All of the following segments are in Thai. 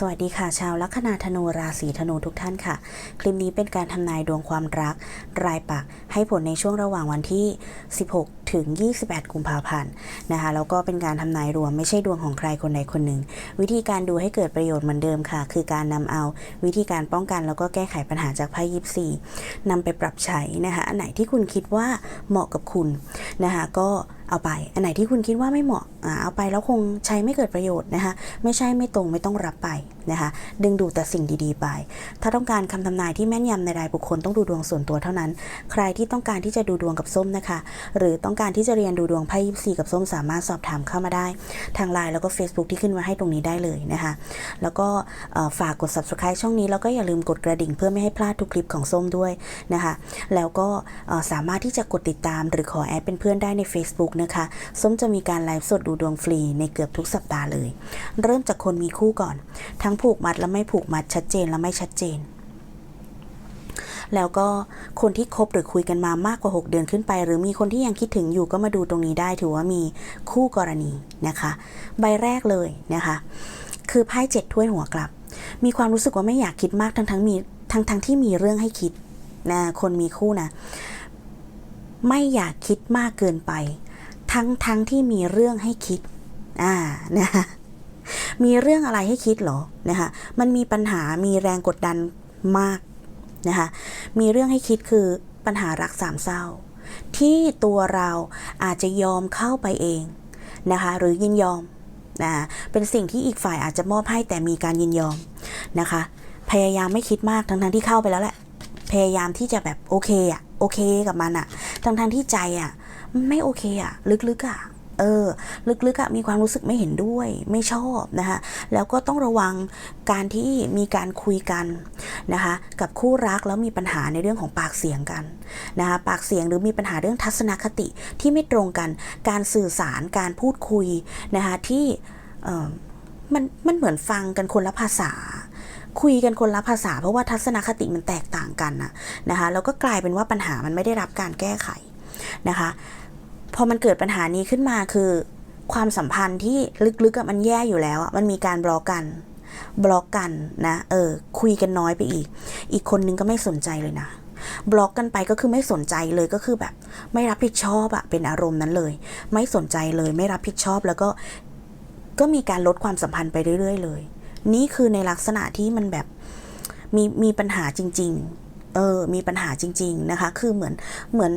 สวัสดีค่ะชาวลัคนาธนูราศีธนูทุกท่านค่ะ คลิปนี้เป็นการทำนายดวงความรัก รายปักให้ผลในช่วงระหว่างวันที่ 16 ถึง 28 กุมภาพันธ์นะคะแล้วก็เป็นการทำนายรวมไม่ใช่ดวงของใครคนใดคนหนึ่ง วิธีการดูให้เกิดประโยชน์เหมือนเดิมค่ะ คือการนำเอาวิธีการป้องกันแล้วก็แก้ไขปัญหาจากไพ่ยิปซีนำไปปรับใช้นะคะอันไหนที่คุณคิดว่าเหมาะกับคุณนะคะก็ เอาไป อันไหนที่คุณคิดว่าไม่เหมาะอ่าเอาไปแล้วคงใช้ไม่เกิดประโยชน์นะคะ ไม่ใช่ไม่ตรงไม่ต้องรับไป นะคะดึงดูดแต่สิ่งดีๆไป ถ้าต้องการคำทำนายที่แม่นยำในรายบุคคลต้องดูดวงส่วนตัวเท่านั้น ใครที่ต้องการที่จะดูดวงกับส้มนะคะ หรือต้องการที่จะเรียนดูดวงไพ่ยิปซีกับส้มสามารถสอบถามเข้ามาได้ ทางไลน์แล้วก็ Facebook ที่ขึ้นมาให้ตรงนี้ได้เลยนะคะแล้วก็ฝากกด subscribe ช่องนี้แล้วก็อย่าลืมกดกระดิ่งเพื่อไม่ให้พลาดทุกคลิปของส้มด้วยนะคะแล้วก็สามารถที่จะกดติดตาม หรือขอแอดเป็นเพื่อนได้ใน Facebook นะคะส้มจะมีการไลฟ์สดดูดวงฟรีในเกือบทุกสัปดาห์เลย เริ่มจากคนมีคู่ก่อนทั้งผูกมัดและไม่ผูกมัดชัดเจนและไม่ชัดเจน แล้วก็คนที่คบหรือคุยกันมามากกว่า 6 เดือนขึ้นไป หรือมีคนที่ยังคิดถึงอยู่ก็มาดูตรงนี้ได้ถือว่ามีคู่กรณีนะคะ ใบแรกเลยนะคะ คือไพ่เจ็ดถ้วยหัวกลับ มีความรู้สึกว่าไม่อยากคิดมากทั้งทั้งๆมีทั้งทั้งที่มีเรื่องให้คิดนะคนมีคู่นะไม่อยากคิดมากเกินไป ทั้งทั้งที่มีเรื่องให้คิด อ่า นะคะ มีเรื่องอะไรให้คิดเหรอนะคะมันมีปัญหามีแรงกดดันมากนะคะมีเรื่องให้คิดคือปัญหารักสามเศร้า ที่ตัวเราอาจจะยอมเข้าไปเองนะคะหรือยินยอมนะเป็นสิ่งที่อีกฝ่ายอาจจะมอบให้แต่มีการยินยอมนะคะ พยายามไม่คิดมากทั้งทั้งๆที่เข้าไปแล้วแหละ พยายามที่จะแบบโอเคอะโอเคกับมันอะทั้งทั้งๆที่ใจอะไม่โอเคอะลึกๆอะ เออ ลึกๆอะมีความรู้สึกไม่เห็นด้วย ไม่ชอบนะคะแล้วก็ต้องระวังการที่มีการคุยกันนะคะกับคู่รักแล้วมีปัญหาในเรื่องของปากเสียงกันนะคะปากเสียงหรือมีปัญหาเรื่องทัศนคติที่ไม่ตรงกัน การสื่อสารการพูดคุยนะคะที่เออมันมันเหมือนฟังกันคนละภาษา คุยกันคนละภาษา เพราะว่าทัศนคติมันแตกต่างกันนะนะคะแล้วก็กลายเป็นว่าปัญหามันไม่ได้รับการแก้ไขนะคะ พอมันเกิดปัญหานี้ขึ้นมาคือ ความสัมพันธ์ที่ลึกๆมันแย่อยู่แล้วมันมีการบล็อกกัน บล็อกกันนะเออคุยกันน้อยไปอีก อีกคนนึงก็ไม่สนใจเลยนะบล็อกกันไปก็คือไม่สนใจเลยก็คือแบบ ไม่รับผิดชอบอะเป็นอารมณ์นั้นเลย ไม่สนใจเลยไม่รับผิดชอบแล้วก็ก็มีการลดความสัมพันธ์ไปเรื่อย ๆ เลย นี่คือในลักษณะที่มันแบบมีมีปัญหาจริง ๆ เออ มีปัญหาจริง ๆ นะคะ คือเหมือนเหมือน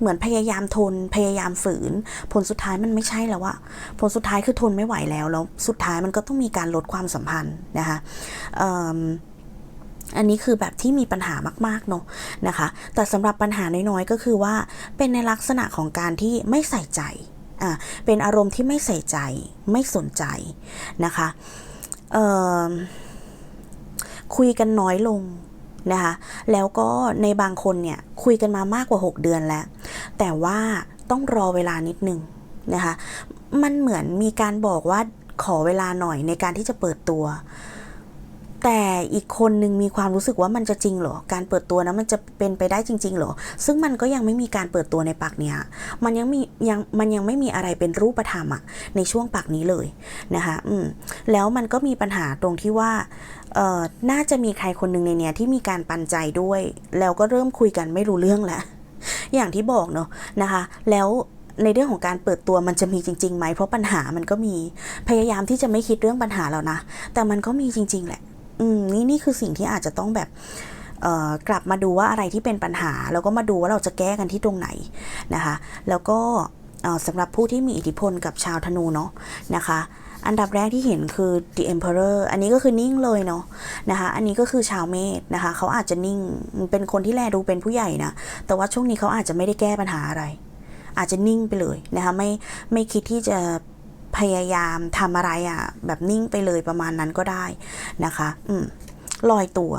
เหมือนพยายามทนพยายามฝืน ผลสุดท้ายมันไม่ใช่แล้วอะผลสุดท้ายคือทนไม่ไหวแล้วแล้วสุดท้ายมันก็ต้องมีการลดความสัมพันธ์นะคะอันนี้คือแบบที่มีปัญหามากๆเนอะนะคะ แต่สำหรับปัญหาน้อยๆก็คือว่าเป็นในลักษณะของการที่ไม่ใส่ใจอ่าเป็นอารมณ์ที่ไม่ใส่ใจ ไม่สนใจนะคะคุยกันน้อยลง นะคะแล้วก็ในบางคนเนี่ยคุยกันมามากกว่า 6 เดือนแล้ว แต่ว่าต้องรอเวลานิดนึงนะคะมันเหมือนมีการบอกว่าขอเวลาหน่อยในการที่จะเปิดตัว แต่อีกคนนึงมีความรู้สึกว่ามันจะจริงเหรอ การเปิดตัวนะมันจะเป็นไปได้จริง ๆ เหรอ ซึ่งมันก็ยังไม่มีการเปิดตัวในปากเนี้ย มันยังมียังมันยังไม่มีอะไรเป็นรูปธรรมอะในช่วงปากนี้เลยนะคะ อืมแล้วมันก็มีปัญหาตรงที่ว่า น่าจะมีใครคนหนึ่งในเนี้ยที่มีการปันใจด้วย แล้วก็เริ่มคุยกันไม่รู้เรื่องแล้วอย่างที่บอกเนาะนะคะ แล้วในเรื่องของการเปิดตัวมันจะมีจริงๆไหมเพราะปัญหามันก็มีพยายามที่จะไม่คิดเรื่องปัญหาแล้วนะ แต่มันก็มีจริง ๆ แหละ อืมนี่นี่คือสิ่งที่อาจจะต้องแบบกลับมาดูว่าอะไรที่เป็นปัญหา แล้วก็มาดูว่าเราจะแก้กันที่ตรงไหนนะคะ แล้วก็สำหรับผู้ที่มีอิทธิพลกับชาวธนูเนาะนะคะ อันดับแรกที่เห็นคือ the emperor อันนี้ก็คือนิ่งเลยเนาะนะคะ อันนี้ก็คือชาวเมษนะคะ เขาอาจจะนิ่ง เป็นคนที่แลดูเป็นผู้ใหญ่นะ แต่ว่าช่วงนี้เขาอาจจะไม่ได้แก้ปัญหาอะไร อาจจะนิ่งไปเลยนะคะ ไม่ ไม่คิดที่จะพยายามทำอะไรอะ่ะ แบบนิ่งไปเลยประมาณนั้นก็ได้นะคะ อืมลอยตัว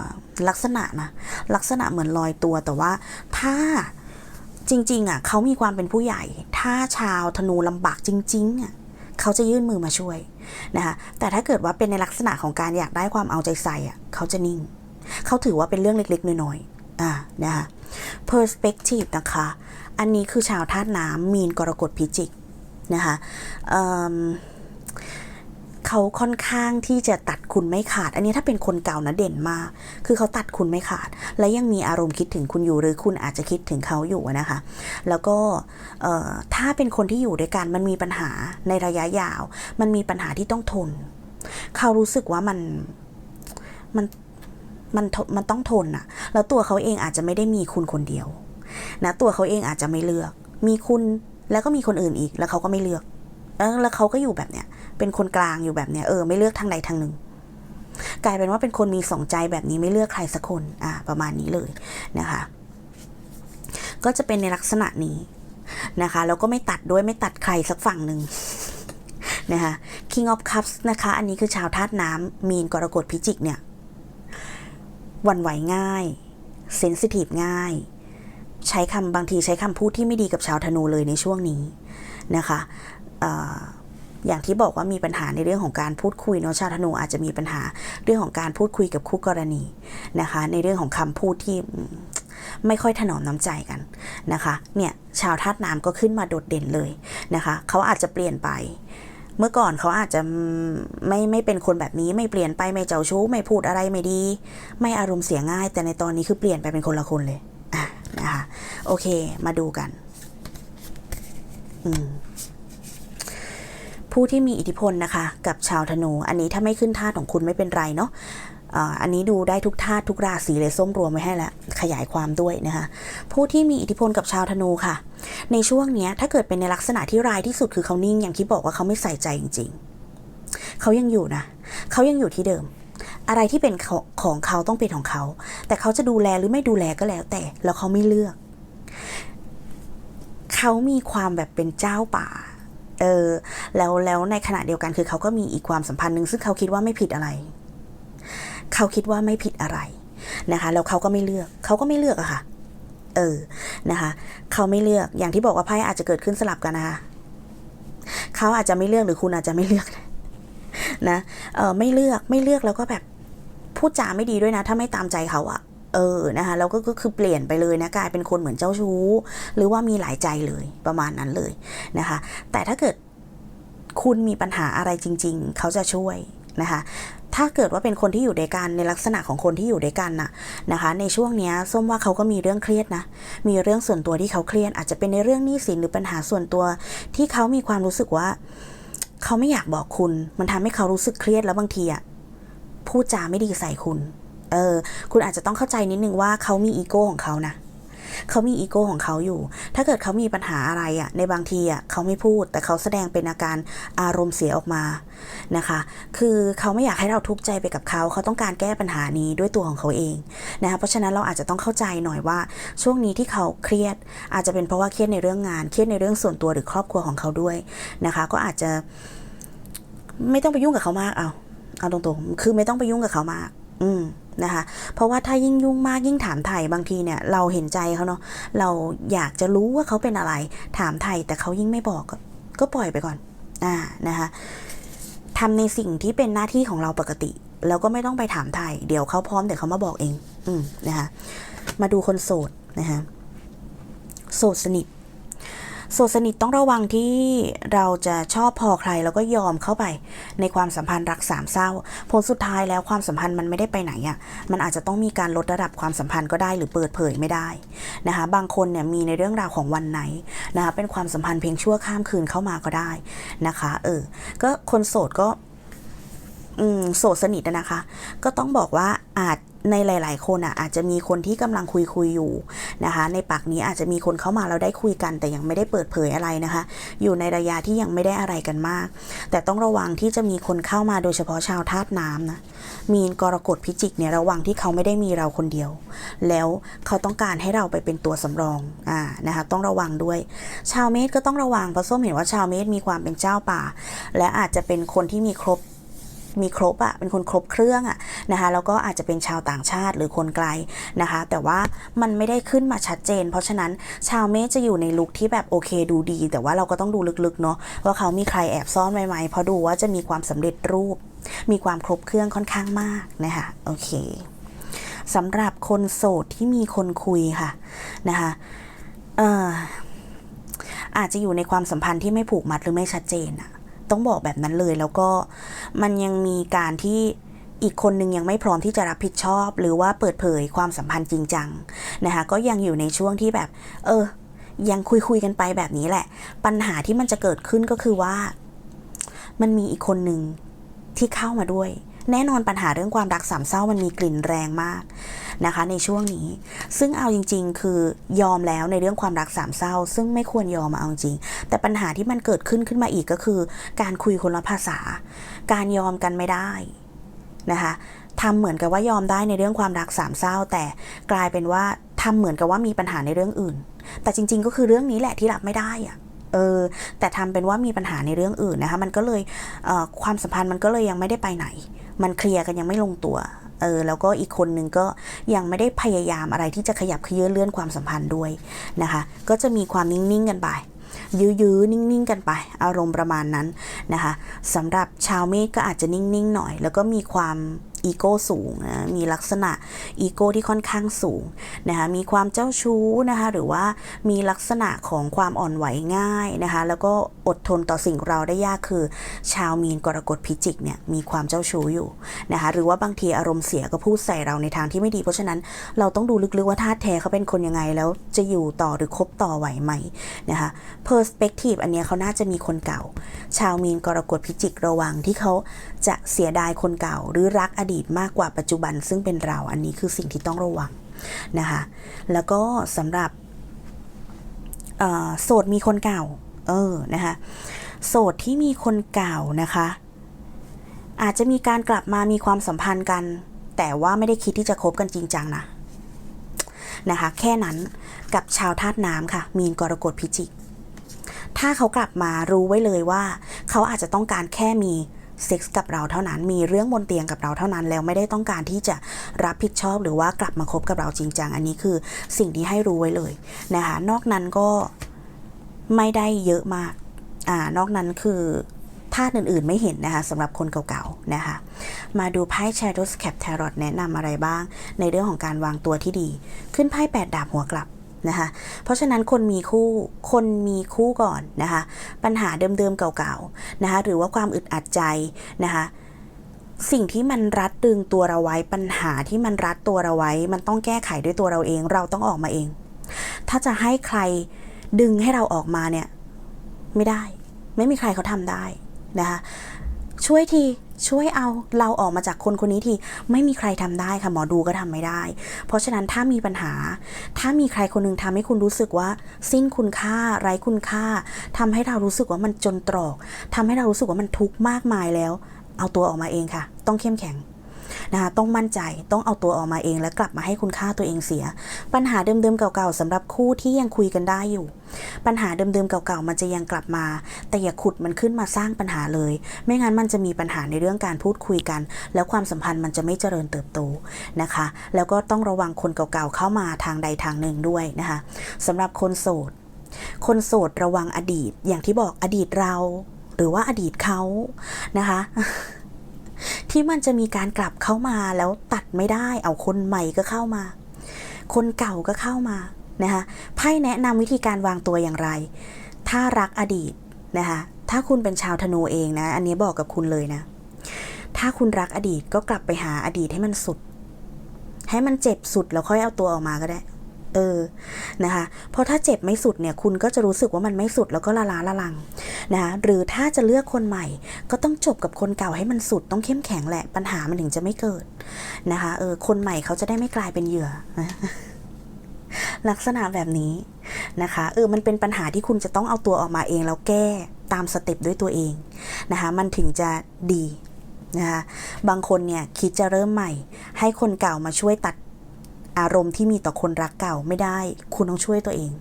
ลักษณะนะ ลักษณะเหมือนลอยตัว แต่ว่าถ้าจริง ๆ อะ เขามีความเป็นผู้ใหญ่ ถ้าชาวธนูลำบากจริง ๆ อะ เขาจะยื่นมือมาช่วยนะคะแต่ถ้าเกิดว่าเป็นในลักษณะของการอยากได้ความเอาใจใส่อะเขาจะนิ่ง เขาถือว่าเป็นเรื่องเล็กๆ น้อยๆอ่านะคะ perspective นะคะ อันนี้คือชาวธาตุน้ำมีนกรกฎพิจิกนะคะ เขาค่อนข้างที่จะตัดคุณไม่ขาด อันนี้ถ้าเป็นคนเก่านะเด่นมาก คือเขาตัดคุณไม่ขาด และยังมีอารมณ์คิดถึงคุณอยู่หรือคุณอาจจะคิดถึงเขาอยู่นะคะ แล้วก็ถ้าเป็นคนที่อยู่ด้วยกันมันมีปัญหาในระยะยาว มันมีปัญหาที่ต้องทน เขารู้สึกว่ามันมันมันมันต้องทนอะแล้วตัวเขาเองอาจจะไม่ได้มีคุณคนเดียวนะตัวเขาเองอาจจะไม่เลือก มีคุณแล้วก็มีคนอื่นอีกแล้วเขาก็ไม่เลือก แล้วเขาก็อยู่แบบเนี้ย เป็นคนกลางอยู่แบบเนี้ยเออไม่เลือกทางใดทางหนึ่ง กลายเป็นว่าเป็นคนมีสองใจแบบนี้ไม่เลือกใครสักคน อ่า ประมาณนี้เลยนะคะ ก็จะเป็นในลักษณะนี้นะคะแล้วก็ไม่ตัดด้วยไม่ตัดใครสักฝั่งหนึ่งนะคะ King of Cups นะคะ อันนี้คือชาวธาตุน้ำมีนกรกฎพิจิกเนี่ยวันไหวง่ายเซนซิทีฟง่าย ใช้คำบางทีใช้คำพูดที่ไม่ดีกับชาวธนูเลยในช่วงนี้นะคะ อย่างที่บอกว่ามีปัญหาในเรื่องของการพูดคุยเนาะชาวธนูอาจจะมีปัญหาเรื่องของการพูดคุยกับคู่กรณีนะคะ ในเรื่องของคำพูดที่ไม่ค่อยถนอมน้ำใจกันนะคะ เนี่ยชาวธาตุน้ำก็ขึ้นมาโดดเด่นเลยนะคะ เขาอาจจะเปลี่ยนไป เมื่อก่อนเขาอาจจะไม่ไม่เป็นคนแบบนี้ไม่เปลี่ยนไปไม่เจ้าชู้ ไม่พูดอะไรไม่ดี ไม่อารมณ์เสียง่าย แต่ในตอนนี้คือเปลี่ยนไปเป็นคนละคนเลยอะนะคะโอเคมาดูกัน อืม ผู้ที่มีอิทธิพลนะคะ กับชาวธนู อันนี้ถ้าไม่ขึ้นธาตุของคุณไม่เป็นไรเนาะอันนี้ดูได้ทุกธาตุทุกราศีเลยส้มรวมไว้ให้แล้วขยายความด้วยนะคะ ผู้ที่มีอิทธิพลกับชาวธนูค่ะ ในช่วงนี้ถ้าเกิดเป็นในลักษณะที่ร้ายที่สุดคือเขานิ่งอย่างที่บอกว่าเขาไม่ใส่ใจจริง ๆ เขายังอยู่นะเขายังอยู่ที่เดิม อะไรที่เป็นของของเขาต้องเป็นของเขา แต่เขาจะดูแลหรือไม่ดูแลก็แล้วแต่ แล้วเขาไม่เลือก เขามีความแบบเป็นเจ้าป่า เออแล้วแล้วในขณะเดียวกันคือเขาก็มีอีกความสัมพันธ์หนึ่งซึ่งเขาคิดว่าไม่ผิดอะไร เขาคิดว่าไม่ผิดอะไรนะคะ แล้วเขาก็ไม่เลือก เขาก็ไม่เลือกอะค่ะ เออนะคะ เขาไม่เลือกอย่างที่บอกว่าไพ่อาจจะเกิดขึ้นสลับกันนะคะเขาอาจจะไม่เลือกหรือคุณอาจจะไม่เลือกนะเออไม่เลือกไม่เลือกแล้วก็แบบพูดจาไม่ดีด้วยนะ ถ้าไม่ตามใจเขาอะ เออนะคะแล้วก็คือเปลี่ยนไปเลยนะกลายเป็นคนเหมือนเจ้าชู้ หรือว่ามีหลายใจเลยประมาณนั้นเลยนะคะ แต่ถ้าเกิดคุณมีปัญหาอะไรจริง ๆ เขาจะช่วยนะคะถ้าเกิดว่าเป็นคนที่อยู่ด้วยกันในลักษณะของคนที่อยู่ด้วยกันน่ะนะคะ ในช่วงนี้ส้มว่าเขาก็มีเรื่องเครียดนะ มีเรื่องส่วนตัวที่เขาเครียด อาจจะเป็นในเรื่องหนี้สินหรือปัญหาส่วนตัวที่เขามีความรู้สึกว่า เขาไม่อยากบอกคุณ มันทำให้เขารู้สึกเครียดแล้วบางทีอะพูดจาไม่ดีใส่คุณ เออ คุณอาจจะต้องเข้าใจนิดนึงว่าเขามีอีโก้ของเขานะเขามีอีโก้ของเขาอยู่ ถ้าเกิดเขามีปัญหาอะไรอะ่ะ ในบางทีอะ่ะเขาไม่พูด แต่เขาแสดงเป็นอาการอารมณ์เสียออกมา นะคะ คือเขาไม่อยากให้เราทุกข์ใจไปกับเขา เขาต้องการแก้ปัญหานี้ด้วยตัวของเขาเอง นะคะ เพราะฉะนั้นเราอาจจะต้องเข้าใจหน่อยว่า ช่วงนี้ที่เขาเครียด อาจจะเป็นเพราะว่าเครียดในเรื่องงาน เครียดในเรื่องส่วนตัวหรือครอบครัวของเขาด้วยนะคะ ก็อาจจะไม่ต้องไปยุ่งกับเขามาก เอา เอาตรงๆ คือไม่ต้องไปยุ่งกับเขามาก อืม นะคะ เพราะว่าถ้ายิ่งยุ่งมากยิ่งถามไถ่บางทีเนี่ยเราเห็นใจเขาเนาะเราอยากจะรู้ว่าเขาเป็นอะไร ถามไถ่แต่เขายิ่งไม่บอกก็ปล่อยไปก่อนอ่านะคะทำในสิ่งที่เป็นหน้าที่ของเราปกติ แล้วก็ไม่ต้องไปถามไถ่เดี๋ยวเขาพร้อมเดี๋ยวเขามาบอกเอง อืมนะคะมาดูคนโสดนะคะโสดสนิท โสดสนิทต้องระวังที่เราจะชอบพอใครแล้วก็ยอมเข้าไป ในความสัมพันธ์รักสามเศร้า ผลสุดท้ายแล้วความสัมพันธ์มันไม่ได้ไปไหนอะ่ะมันอาจจะต้องมีการลดระดับความสัมพันธ์ก็ได้หรือเปิดเผยไม่ได้นะคะบางคนเนี่ยมีในเรื่องราวของวันไหนนะคะเป็นความสัมพันธ์เพียงชั่วข้ามคืนเข้ามาก็ได้นะคะเออก็คนโสดก็อืมโสดสนิทนะคะ ก็ต้องบอกว่าอาจ ในหลาย ๆ คนอะอาจจะมีคนที่กำลังคุยคุยอยู่นะคะ ในปากนี้อาจจะมีคนเข้ามาแล้วได้คุยกัน แต่ยังไม่ได้เปิดเผยอะไรนะคะ อยู่ในระยะที่ยังไม่ได้อะไรกันมาก แต่ต้องระวังที่จะมีคนเข้ามาโดยเฉพาะชาวธาตุน้ำนะมีนกรกฎพิจิกเนี่ยระวังที่เขาไม่ได้มีเราคนเดียว แล้วเขาต้องการให้เราไปเป็นตัวสำรองอ่านะคะต้องระวังด้วย ชาวเมษก็ต้องระวังเพราะส้มเห็นว่าชาวเมษมีความเป็นเจ้าป่า และอาจจะเป็นคนที่มีครบ มีครบอะเป็นคนครบเครื่องอะนะคะแล้วก็อาจจะเป็นชาวต่างชาติหรือคนไกลนะคะ แต่ว่ามันไม่ได้ขึ้นมาชัดเจน เพราะฉะนั้นชาวเมษจะอยู่ในลุคที่แบบโอเคดูดี แต่ว่าเราก็ต้องดูลึกๆเนาะว่าเขามีใครแอบซ่อนไว้ไหมเพราะดูว่าจะมีความสำเร็จรูป มีความครบเครื่องค่อนข้างมากนะคะโอเคสำหรับคนโสดที่มีคนคุยค่ะนะคะเอ่ออาจจะอยู่ในความสัมพันธ์ที่ไม่ผูกมัดหรือไม่ชัดเจนอะ ต้องบอกแบบนั้นเลย แล้วก็มันยังมีการที่อีกคนนึงยังไม่พร้อมที่จะรับผิดชอบ หรือว่าเปิดเผยความสัมพันธ์จริงจังนะคะก็ยังอยู่ในช่วงที่แบบ เออ ยังคุยคุยกันไปแบบนี้แหละ ปัญหาที่มันจะเกิดขึ้นก็คือว่า มันมีอีกคนหนึ่งที่เข้ามาด้วย แน่นอนปัญหาเรื่องความรักสามเศร้ามันมีกลิ่นแรงมากนะคะ ในช่วงนี้ ซึ่งเอาจริง ๆ คือยอมแล้วในเรื่องความรักสามเศร้า ซึ่งไม่ควรยอมเอาจริง แต่ปัญหาที่มันเกิดขึ้นขึ้นมาอีกก็คือ การคุยคนละภาษา การยอมกันไม่ได้นะคะทำเหมือนกับว่ายอมได้ในเรื่องความรักสามเศร้า แต่กลายเป็นว่าทำเหมือนกับว่ามีปัญหาในเรื่องอื่น แต่จริง ๆ ก็คือเรื่องนี้แหละที่รับไม่ได้อะเออ แต่ทำเป็นว่ามีปัญหาในเรื่องอื่นนะคะ มันก็เลยเความสัมพันธ์มันก็เลยยังไม่ได้ไปไหน มันเคลียร์กันยังไม่ลงตัวเออแล้วก็อีกคนนึงก็ยังไม่ได้พยายามอะไรที่จะขยับเขยื้อเลื่อนความสัมพันธ์ด้วยนะคะ ก็จะมีความนิ่ง ๆ กันไป ยื้อๆนิ่ง ๆ กันไป อารมณ์ประมาณนั้นนะคะสำหรับชาวเมษก็อาจจะนิ่ง ๆ หน่อย แล้วก็มีความ อีโก้สูงนะมีลักษณะอีโก้ที่ค่อนข้างสูงนะคะมีความเจ้าชู้นะคะหรือว่ามีลักษณะของความอ่อนไหวง่ายนะคะแล้วก็อดทนต่อสิ่งเราได้ยากคือ ชาวมีนกรกฎพิจิกเนี่ยมีความเจ้าชู้อยู่นะคะหรือว่าบางทีอารมณ์เสียก็พูดใส่เราในทางที่ไม่ดี เพราะฉะนั้นเราต้องดูลึกๆว่าธาตุแท้เขาเป็นคนยังไงแล้วจะอยู่ต่อหรือคบต่อไหวไหมนะคะ perspective อันเนี้ยเขาน่าจะมีคนเก่า ชาวมีนกรกฎพิจิกระวังที่เขาจะเสียดายคนเก่าหรือรักอดีตมากกว่าปัจจุบันซึ่งเป็นเราอันนี้คือสิ่งที่ต้องระวังนะคะแล้วก็สำหรับโสดมีคนเก่า เออนะคะโสดที่มีคนเก่านะคะ อาจจะมีการกลับมามีความสัมพันธ์กัน แต่ว่าไม่ได้คิดที่จะคบกันจริงจังนะนะคะ แค่นั้นกับชาวธาตุน้ำค่ะ มีนกรกฎพิจิก ถ้าเขากลับมารู้ไว้เลยว่า เขาอาจจะต้องการแค่มี เซ็กส์กับเราเท่านั้น มีเรื่องบนเตียงกับเราเท่านั้น แล้วไม่ได้ต้องการที่จะรับผิดชอบหรือว่ากลับมาคบกับเราจริงจัง อันนี้คือสิ่งที่ให้รู้ไว้เลยนะคะ นอกนั้นก็ไม่ได้เยอะมาก อ่า นอกนั้นคือธาตุอื่นๆไม่เห็นนะคะสำหรับคนเก่าๆนะคะ มาดูไพ่ Shadows Cap Tarot แนะนำอะไรบ้าง ในเรื่องของการวางตัวที่ดี ขึ้นไพ่แปดดาบหัวกลับ นะคะเพราะฉะนั้นคนมีคู่คนมีคู่ก่อนนะคะปัญหาเดิมๆเก่าๆนะคะหรือว่าความอึดอัดใจนะคะสิ่งที่มันรัดดึงตัวเราไว้ปัญหาที่มันรัดตัวเราไว้ มันต้องแก้ไขด้วยตัวเราเอง เราต้องออกมาเอง ถ้าจะให้ใครดึงให้เราออกมาเนี่ยไม่ได้ ไม่มีใครเขาทำได้นะคะช่วยที ช่วยเอาเราออกมาจากคนคนนี้ทีไม่มีใครทำได้ค่ะหมอดูก็ทำไม่ได้ เพราะฉะนั้นถ้ามีปัญหา ถ้ามีใครคนหนึงทำให้คุณรู้สึกว่า สิ้นคุณค่าไร้คุณค่าทำให้เรารู้สึกว่ามันจนตรอกทำให้เรารู้สึกว่ามันทุกข์มากมายแล้ว เอาตัวออกมาเองค่ะ ต้องเข้มแข็ง นะคะต้องมั่นใจต้องเอาตัวออกมาเองและกลับมาให้คุณค่าตัวเองเสีย ปัญหาเดิมๆเก่าๆสำหรับคู่ที่ยังคุยกันได้อยู่ ปัญหาเดิมๆเก่าๆมันจะยังกลับมา แต่อย่าขุดมันขึ้นมาสร้างปัญหาเลย ไม่งั้นมันจะมีปัญหาในเรื่องการพูดคุยกัน แล้วความสัมพันธ์มันจะไม่เจริญเติบโตนะคะ แล้วก็ต้องระวังคนเก่าๆเข้ามาทางใดทางหนึ่งด้วยนะคะสำหรับคนโสดคนโสดระวังอดีตอย่างที่บอกอดีตเรา หรือว่าอดีตเขานะคะ ที่มันจะมีการกลับเข้ามาแล้วตัดไม่ได้ เอาคนใหม่ก็เข้ามา คนเก่าก็เข้ามานะคะไพ่แนะนำวิธีการวางตัวอย่างไร ถ้ารักอดีตนะคะถ้าคุณเป็นชาวธนูเองนะ อันนี้บอกกับคุณเลยนะ ถ้าคุณรักอดีตก็กลับไปหาอดีตให้มันสุด ให้มันเจ็บสุดแล้วค่อยเอาตัวออกมาก็ได้ เออนะคะเพราะถ้าเจ็บไม่สุดเนี่ยคุณก็จะรู้สึกว่ามันไม่สุดแล้วก็ละล้าละลังนะคะหรือถ้าจะเลือกคนใหม่ ก็ต้องจบกับคนเก่าให้มันสุดต้องเข้มแข็งแหละปัญหามันถึงจะไม่เกิดนะคะเออคนใหม่เขาจะได้ไม่กลายเป็นเหยื่อลักษณะแบบนี้นะคะเออมันเป็นปัญหาที่คุณจะต้องเอาตัวออกมาเองแล้วแก้ตามสเต็ปด้วยตัวเองนะคะมันถึงจะดีนะคะบางคนเนี่ยคิดจะเริ่มใหม่ ให้คนเก่ามาช่วยตัด อารมณ์ที่มีต่อคนรักเก่าไม่ได้ คุณต้องช่วยตัวเอง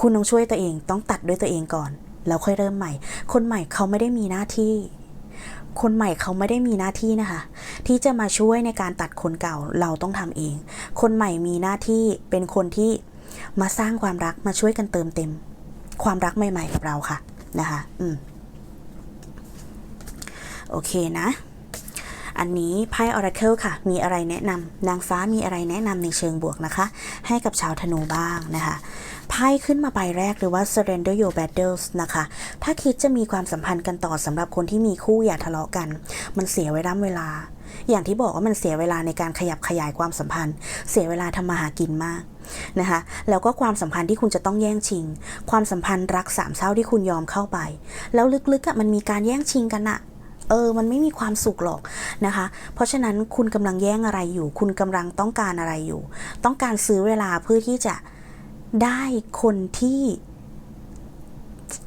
คุณต้องช่วยตัวเอง ต้องตัดด้วยตัวเองก่อน แล้วค่อยเริ่มใหม่ คนใหม่เขาไม่ได้มีหน้าที่ คนใหม่เขาไม่ได้มีหน้าที่นะคะ ที่จะมาช่วยในการตัดคนเก่าเราต้องทำเอง คนใหม่มีหน้าที่เป็นคนที่มาสร้างความรักมาช่วยกันเติมเต็ม ความรักใหม่ ๆ กับเราค่ะนะคะ อืม โอเคนะ อันนี้ไพ่ Oracle ค่ะ มีอะไรแนะนำนางฟ้ามีอะไรแนะนำในเชิงบวกนะคะ ให้กับชาวธนูบ้างนะคะไพ่ขึ้นมาใบแรกหรือว่า surrender your battles นะคะ ถ้าคิดจะมีความสัมพันธ์กันต่อสำหรับคนที่มีคู่อย่าทะเลาะกัน มันเสียเวลาเวลา อย่างที่บอกว่ามันเสียเวลาในการขยับขยายความสัมพันธ์ เสียเวลาทำมาหากินมากนะคะ แล้วก็ความสัมพันธ์ที่คุณจะต้องแย่งชิง ความสัมพันธ์รักสามเศร้าที่คุณยอมเข้าไป แล้วลึกๆมันมีการแย่งชิงกันอะ เออ มันไม่มีความสุขหรอกนะคะ เพราะฉะนั้นคุณกำลังแย่งอะไรอยู่ คุณกำลังต้องการอะไรอยู่ ต้องการซื้อเวลาเพื่อที่จะได้คนที่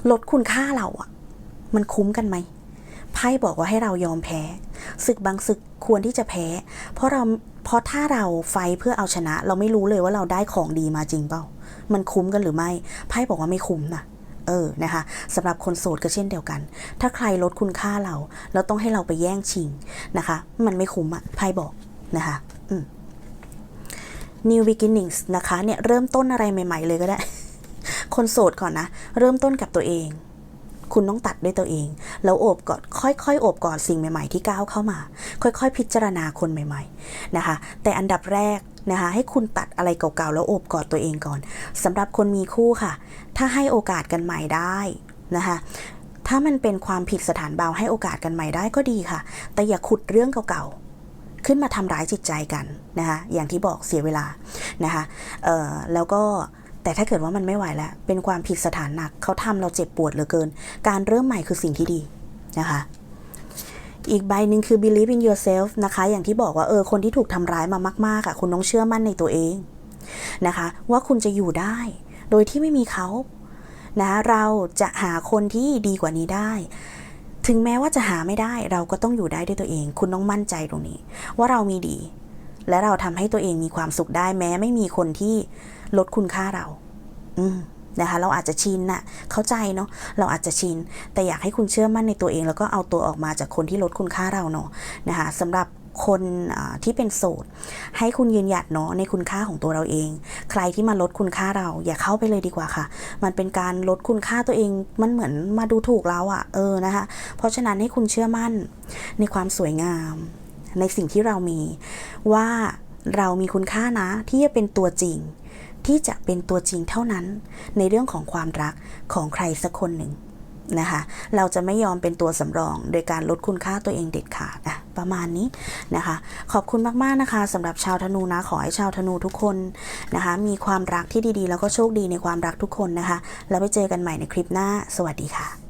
ลดคุณค่าเราอะมันคุ้มกันไหมไพ่บอกว่าให้เรายอมแพ้ศึกบางศึกควรที่จะแพ้ เพราะเราเพราะถ้าเราไฟเพื่อเอาชนะ เราไม่รู้เลยว่าเราได้ของดีมาจริงเปล่า มันคุ้มกันหรือไม่ไพ่บอกว่าไม่คุ้มนะ เออนะคะสำหรับคนโสดก็เช่นเดียวกัน ถ้าใครลดคุณค่าเราแล้วต้องให้เราไปแย่งชิงนะคะ มันไม่คุ้มอะไพ่บอกนะคะอืม New beginnings นะคะเนี่ยเริ่มต้นอะไรใหม่ ๆ เลยก็ได้ คนโสดก่อนนะ เริ่มต้นกับตัวเอง คุณต้องตัดด้วยตัวเอง แล้วโอบกอดค่อยๆโอบกอดสิ่งใหม่ ๆ ที่ก้าวเข้ามา ค่อยๆ พิจารณาคนใหม่ ๆ นะคะ แต่อันดับแรก นะคะ ให้คุณตัดอะไรเก่าๆแล้วโอบกอดตัวเองก่อนสำหรับคนมีคู่ค่ะ ถ้าให้โอกาสกันใหม่ได้นะคะถ้ามันเป็นความผิดสถานเบาให้โอกาสกันใหม่ได้ก็ดีค่ะ แต่อย่าขุดเรื่องเก่าๆ ขึ้นมาทำร้ายจิตใจกันนะคะอย่างที่บอกเสียเวลานะคะเอ่อแล้วก็แต่ถ้าเกิดว่ามันไม่ไหวแล้ว เป็นความผิดสถานหนักเขาทำเราเจ็บปวดเหลือเกิน การเริ่มใหม่คือสิ่งที่ดีนะคะ อีกใบหนึ่งคือ believe in yourself นะคะ อย่างที่บอกว่าเออคนที่ถูกทำร้ายมามากๆอะคุณต้องเชื่อมั่นในตัวเองนะคะ ว่าคุณจะอยู่ได้ โดยที่ไม่มีเขานะคะเราจะหาคนที่ดีกว่านี้ได้ ถึงแม้ว่าจะหาไม่ได้เราก็ต้องอยู่ได้ด้วยตัวเอง คุณต้องมั่นใจตรงนี้ ว่าเรามีดี และเราทำให้ตัวเองมีความสุขได้แม้ไม่มีคนที่ลดคุณค่าเรา อืม นะคะ เราอาจจะชินน่ะเข้าใจเนาะ เราอาจจะชิน แต่อยากให้คุณเชื่อมั่นในตัวเอง แล้วก็เอาตัวออกมาจากคนที่ลดคุณค่าเราเนาะนะคะสำหรับคนที่เป็นโสด ให้คุณยืนหยัดเนาะในคุณค่าของตัวเราเอง ใครที่มาลดคุณค่าเรา อย่าเข้าไปเลยดีกว่าค่ะ มันเป็นการลดคุณค่าตัวเองมันเหมือนมาดูถูกเราอะเออนะคะ เพราะฉะนั้นให้คุณเชื่อมั่นในความสวยงาม ในสิ่งที่เรามีว่าเรามีคุณค่านะที่จะเป็นตัวจริง ที่จะเป็นตัวจริงเท่านั้น ในเรื่องของความรักของใครสักคนหนึ่งนะคะ เราจะไม่ยอมเป็นตัวสำรอง โดยการลดคุณค่าตัวเองเด็ดขาดอะประมาณนี้นะคะ ขอบคุณมากๆนะคะสำหรับชาวธนูนะขอให้ชาวธนูทุกคนนะคะ มีความรักที่ดีๆ แล้วก็โชคดีในความรักทุกคนนะคะ แล้วไปเจอกันใหม่ในคลิปหน้า สวัสดีค่ะ